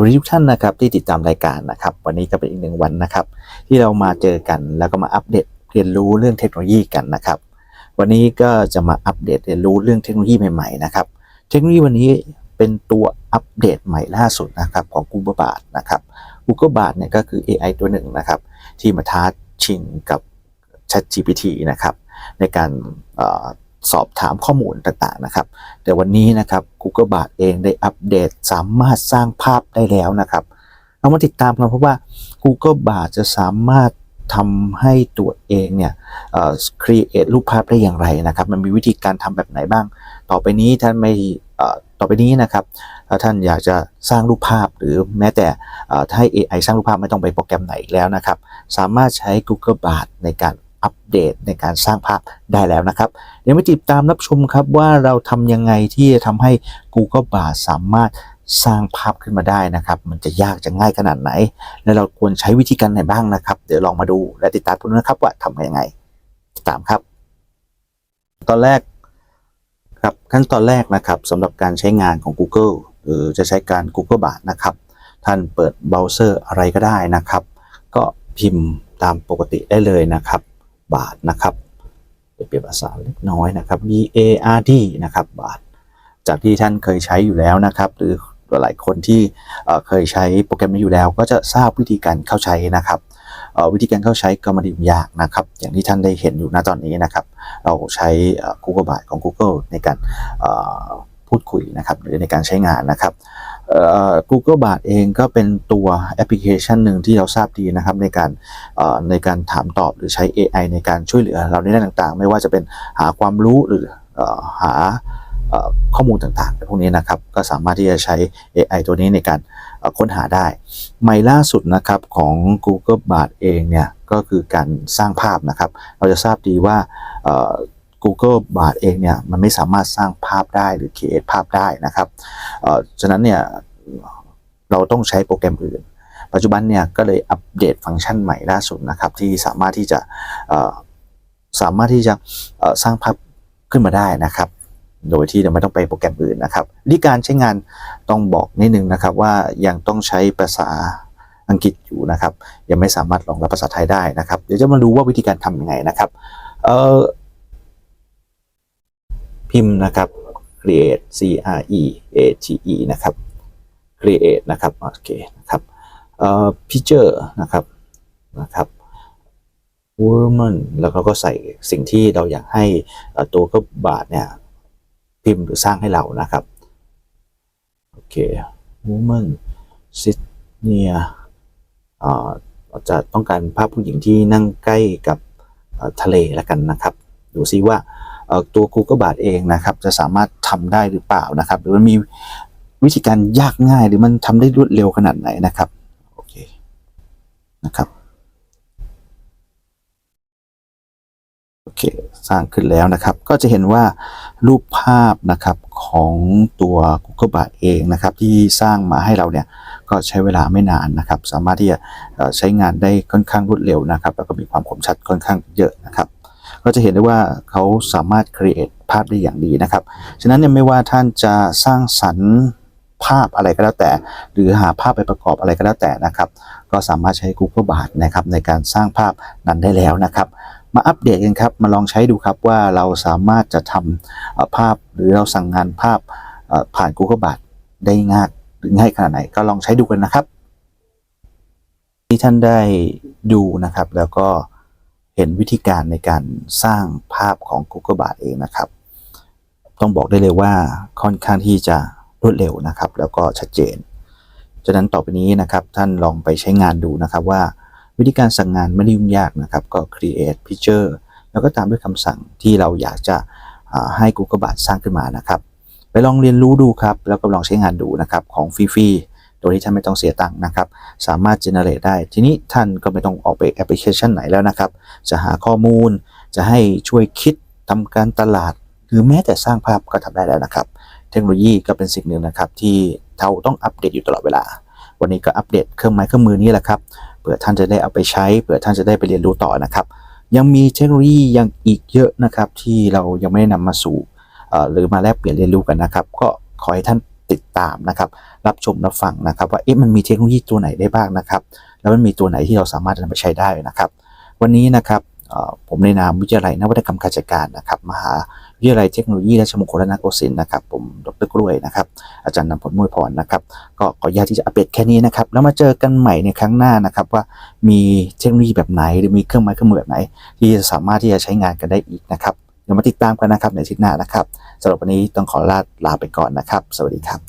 วัสดีทุกท่านนะครับที่ติดตามรายการนะครับ วันนี้ก็เป็นอีกหนึ่งวันนะครับ ที่เรามาเจอกันแล้วก็มาอัปเดตเรียนรู้เรื่องเทคโนโลยีกันนะครับ วันนี้ก็จะมาอัปเดตเรียนรู้เรื่องเทคโนโลยีใหม่ๆนะครับ เทคโนโลยีวันนี้เป็นตัวอัปเดตใหม่ล่าสุดนะครับของ Google Bard นะครับ Google Bard เนี่ยก็คือ AI ตัวหนึ่งนะครับ ที่มาท้าชิงกับ ChatGPT นะครับในการ สอบถามข้อมูลต่างๆนะครับ แต่วันนี้นะครับ Google b a r เองได้อัปเดตสามารถสร้างภาพได้แล้วนะครับ เรามาติดตามกันเพราะว่า Google b a r จะสามารถทำให้ตัวเองเนี่ยเอ่อ create รูปภาพได้อย่างไรนะครับ มันมีวิธีการทำแบบไหนบ้าง ต่อไปนี้ท่านไม่ต่อไปนี้นะครับถ้าท่านอยากจะสร้างรูปภาพหรือแม้แต่ถ้าให้ AI สร้างรูปภาพไม่ต้องไปโปรแกรมไหนแล้วนะครับ สามารถใช้ Google Bard ในการ อัปเดตในการสร้างภาพได้แล้วนะครับ เดี๋ยวมาติดตามรับชมครับว่าเราทำยังไงที่จะทำให้ Google Bar สามารถสร้างภาพขึ้นมาได้นะครับ มันจะยากจะง่ายขนาดไหน และเราควรใช้วิธีการไหนบ้างนะครับ เดี๋ยวลองมาดูและติดตามกันนะครับว่าทำยังไง ติดตามครับ ตอนแรกครับขั้นตอนแรกนะครับสำหรับการใช้งานของ Google หรือจะใช้การ Google Bar นะครับ ท่านเปิดเบราว์เซอร์อะไรก็ได้นะครับ ก็พิมพ์ตามปกติได้เลยนะครับ บาทนะครับเปลี่ยนภาษาเล็กน้อยนะครับ B A R D นะครับบาท จากที่ท่านเคยใช้อยู่แล้วนะครับ หรือหลายคนที่เคยใช้โปรแกรมนี้อยู่แล้ว ก็จะทราบวิธีการเข้าใช้นะครับวิธีการเข้าใช้ก็ไมาไดียากนะครับ อย่างที่ท่านได้เห็นอยู่ณตอนนี้นะครับ เราใช้เอ่อ Google Bard ของ Google ในการ พูดคุยนะครับหรือในการใช้งานนะครับ Google Bard เองก็เป็นตัวแอปพลิเคชันหนึ่งที่เราทราบดีนะครับในการในการถามตอบหรือใช้ AI ในการช่วยเหลือเราในด้านต่างๆ ไม่ว่าจะเป็นหาความรู้หรือหาข้อมูลต่างๆพวกนี้นะครับก็สามารถที่จะใช้ AI ตัวนี้ในการค้นหาได้ ใหม่ล่าสุดนะครับของ Google Bard เองเนี่ยก็คือการสร้างภาพนะครับ เราจะทราบดีว่า Google Bard เองเนี่ยมันไม่สามารถสร้างภาพได้หรือ create ภาพได้นะครับเอ่อฉะนั้นเนี่ยเราต้องใช้โปรแกรมอื่น ปัจจุบันเนี่ยก็เลยอัปเดตฟังก์ชันใหม่ล่าสุดนะครับที่สามารถที่จะเอ่อสามารถที่จะเอ่อสร้างภาพขึ้นมาได้นะครับโดยที่เราไม่ต้องไปโปรแกรมอื่นนะครับวิธีการใช้งานต้องบอกนิดนึงนะครับว่ายังต้องใช้ภาษาอังกฤษอยู่นะครับ ยังไม่สามารถรองรับภาษาไทยได้นะครับ เดี๋ยวจะมาดูว่าวิธีการทำยังไงนะครับ เอ่อ พิมพ์นะครับ create c r e a t e นะครับ create นะครับโอเคนะครับเอ่อ picture นะครับนะครับ woman แล้วก็ก็ใส่สิ่งที่เราอยากให้ตัวก็บาทเนี่ยพิมพ์หรือสร้างให้เรานะครับโอเค woman sit near เอ่อเราจะต้องการภาพผู้หญิงที่นั่งใกล้กับทะเลแล้วกันนะครับ ดูซิว่า ตัว Google Bard เองนะครับจะสามารถทำได้หรือเปล่านะครับ หรือมันมีวิธีการยากง่ายหรือมันทำได้รวดเร็วขนาดไหนนะครับโอเคนะครับโอเคสร้างขึ้นแล้วนะครับ ก็จะเห็นว่ารูปภาพนะครับของตัว Google Bard เองนะครับ ที่สร้างมาให้เราเนี่ยก็ใช้เวลาไม่นานนะครับ สามารถที่จะใช้งานได้ค่อนข้างรวดเร็วนะครับ แล้วก็มีความคมชัดค่อนข้างเยอะนะครับ ก็จะเห็นได้ว่าเขาสามารถ create ภาพได้อย่างดีนะครับ ฉะนั้นเนี่ยไม่ว่าท่านจะสร้างสรรค์ภาพอะไรก็แล้วแต่ หรือหาภาพไปประกอบอะไรก็แล้วแต่นะครับ ก็สามารถใช้ Google Bard นะครับในการสร้างภาพนั้นได้แล้วนะครับมาอัปเดตกันครับ มาลองใช้ดูครับว่าเราสามารถจะทำภาพหรือเราสั่งงานภาพผ่าน Google Bard ได้ง่ายหรือง่ายขนาดไหนก็ลองใช้ดูกันนะครับที่ท่านได้ดูนะครับแล้วก็ เห็นวิธีการในการสร้างภาพของ Google Bard เองนะครับ ต้องบอกได้เลยว่าค่อนข้างที่จะรวดเร็วนะครับ แล้วก็ชัดเจนฉะนั้นต่อไปนี้นะครับท่านลองไปใช้งานดูนะครับว่าวิธีการสั่งงานไม่ได้ยุ่งยากนะครับ ก็ create picture แล้วก็ตามด้วยคำสั่งที่เราอยากจะให้ Google Bard สร้างขึ้นมานะครับ ไปลองเรียนรู้ดูครับ แล้วก็ลองใช้งานดูนะครับของฟรีๆ โดยที่ท่านไม่ต้องเสียตังค์นะครับ สามารถ generate ได้ ทีนี้ท่านก็ไม่ต้องออกไปแอปพลิเคชันไหนแล้วนะครับ จะหาข้อมูล จะให้ช่วยคิดทำการตลาด หรือแม้แต่สร้างภาพก็ทำได้แล้วนะครับ เทคโนโลยีก็เป็นสิ่งหนึ่งนะครับ ที่เราต้องอัปเดตอยู่ตลอดเวลา วันนี้ก็อัปเดตเครื่องไม้เครื่องมือนี้แหละครับ เผื่อท่านจะได้เอาไปใช้ เผื่อท่านจะได้ไปเรียนรู้ต่อนะครับ ยังมีเทคโนโลยียังอีกเยอะนะครับ ที่เรายังไม่ได้นำมาสู่หรือมาแลกเปลี่ยนเรียนรู้กันนะครับ ก็ขอให้ท่าน ติดตามนะครับ รับชมรับฟังนะครับว่าเอ๊ะมันมีเทคโนโลยีตัวไหนได้บ้างนะครับ แล้วมันมีตัวไหนที่เราสามารถนำไปใช้ได้นะครับ วันนี้นะครับผมในนามวิทยาลัยนวัตกรรมการจัดการนะครับมหาวิทยาลัยเทคโนโลยีราชมงคลนโกสินทร์นะครับ ผมดรกล้วยนะครับ อาจารย์นำผลมวยพรนะครับ ก็ขออนุญาตที่จะอัปเดตแค่นี้นะครับ แล้วมาเจอกันใหม่ในครั้งหน้านะครับ ว่ามีเทคโนโลยีแบบไหนหรือมีเครื่องไม้เครื่องมือแบบไหน ที่จะสามารถที่จะใช้งานกันได้อีกนะครับ เดี๋ยวมาติดตามกันนะครับในชิดหน้านะครับสำหรับวันนี้ต้องขอลาลาไปก่อนนะครับ สวัสดีครับ